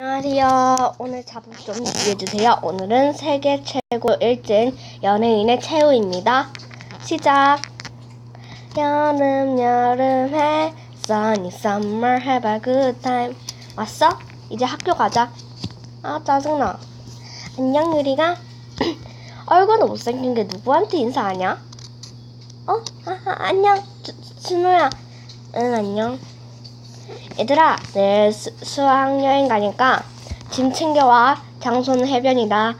안녕하세요. 오늘 자막 좀 이해해주세요. 오늘은 세계 최고 일진 연예인의 최후입니다. 시작. 여름 여름 해 sunny summer have a good time. 왔어? 이제 학교 가자. 아 짜증나. 안녕 유리가. 얼굴은 못생긴 게 누구한테 인사하냐? 어? 아, 아, 안녕 주, 준호야. 응 안녕. 얘들아, 내일 수, 수학여행 가니까 짐 챙겨와. 장소는 해변이다.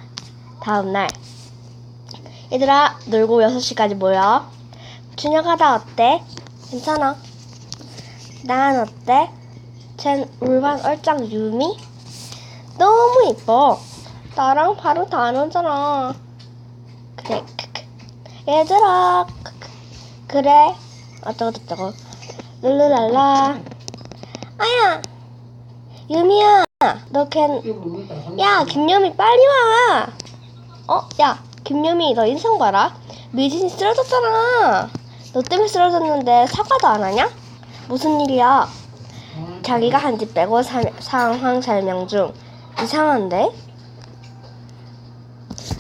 다음날. 얘들아, 놀고 6시까지 모여. 준혁하다 어때? 괜찮아. 난 어때? 쟨 울반 얼짱 유미? 너무 이뻐. 나랑 바로 다르잖아. 그래. 얘들아. 그래. 어쩌고저쩌고. 룰루랄라. 아야, 유미야, 너 걘, 야, 김유미 빨리 와. 어, 야, 김유미 너 인상 봐라. 미진이 쓰러졌잖아. 너 때문에 쓰러졌는데 사과도 안 하냐? 무슨 일이야? 자기가 한집 빼고 사, 상황 설명 중. 이상한데?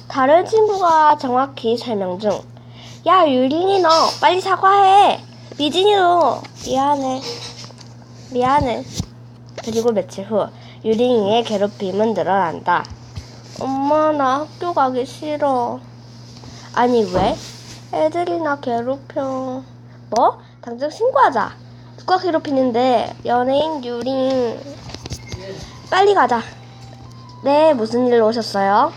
다른 친구가 정확히 설명 중. 야, 유린이 너 빨리 사과해. 미진이 도 미안해. 미안해. 그리고 며칠 후 유린이의 괴롭힘은 늘어난다. 엄마 나 학교 가기 싫어. 아니 왜? 애들이 나 괴롭혀. 뭐? 당장 신고하자. 누가 괴롭히는데? 연예인 유린. 빨리 가자. 네, 무슨 일로 오셨어요?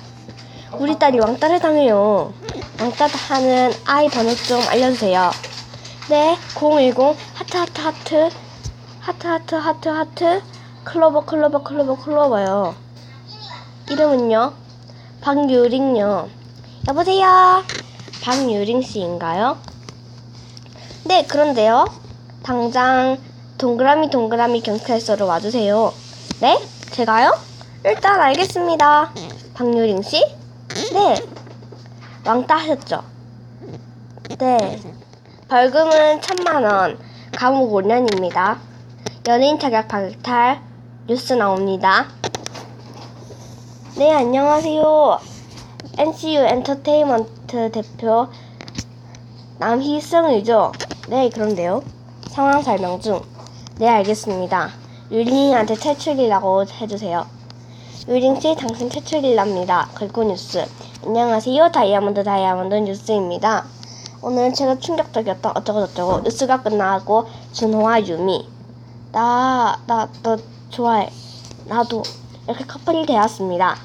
우리 딸이 왕따를 당해요. 왕따 하는 아이 번호 좀 알려주세요. 네, 010 하트 하트 하트 하트 하트 하트 하트 클로버 클로버 클로버 클로버요. 이름은요? 박유링요. 여보세요? 박유링 씨인가요? 네, 그런데요. 당장 동그라미 동그라미 경찰서로 와주세요. 네? 제가요? 일단 알겠습니다. 박유링 씨? 네. 왕따 하셨죠? 네. 벌금은 천만 원, 감옥 5년입니다. 연예인 타격 박탈 뉴스 나옵니다. 네, 안녕하세요. NCU 엔터테인먼트 대표 남희승이죠? 네, 그런데요. 상황 설명 중. 네, 알겠습니다. 유린이한테 퇴출이라고 해주세요. 유린씨, 당신 퇴출이랍니다. 걸고 뉴스. 안녕하세요. 다이아몬드 다이아몬드 뉴스입니다. 오늘은 제가 충격적이었던 어쩌고저쩌고 뉴스가 끝나고 준호와 유미 나, 나, 너 좋아해. 나도. 이렇게 커플이 되었습니다.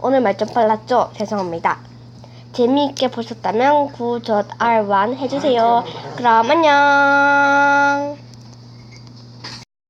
오늘 말 좀 빨랐죠? 죄송합니다. 재미있게 보셨다면 구독 R1 해주세요. 그럼 안녕.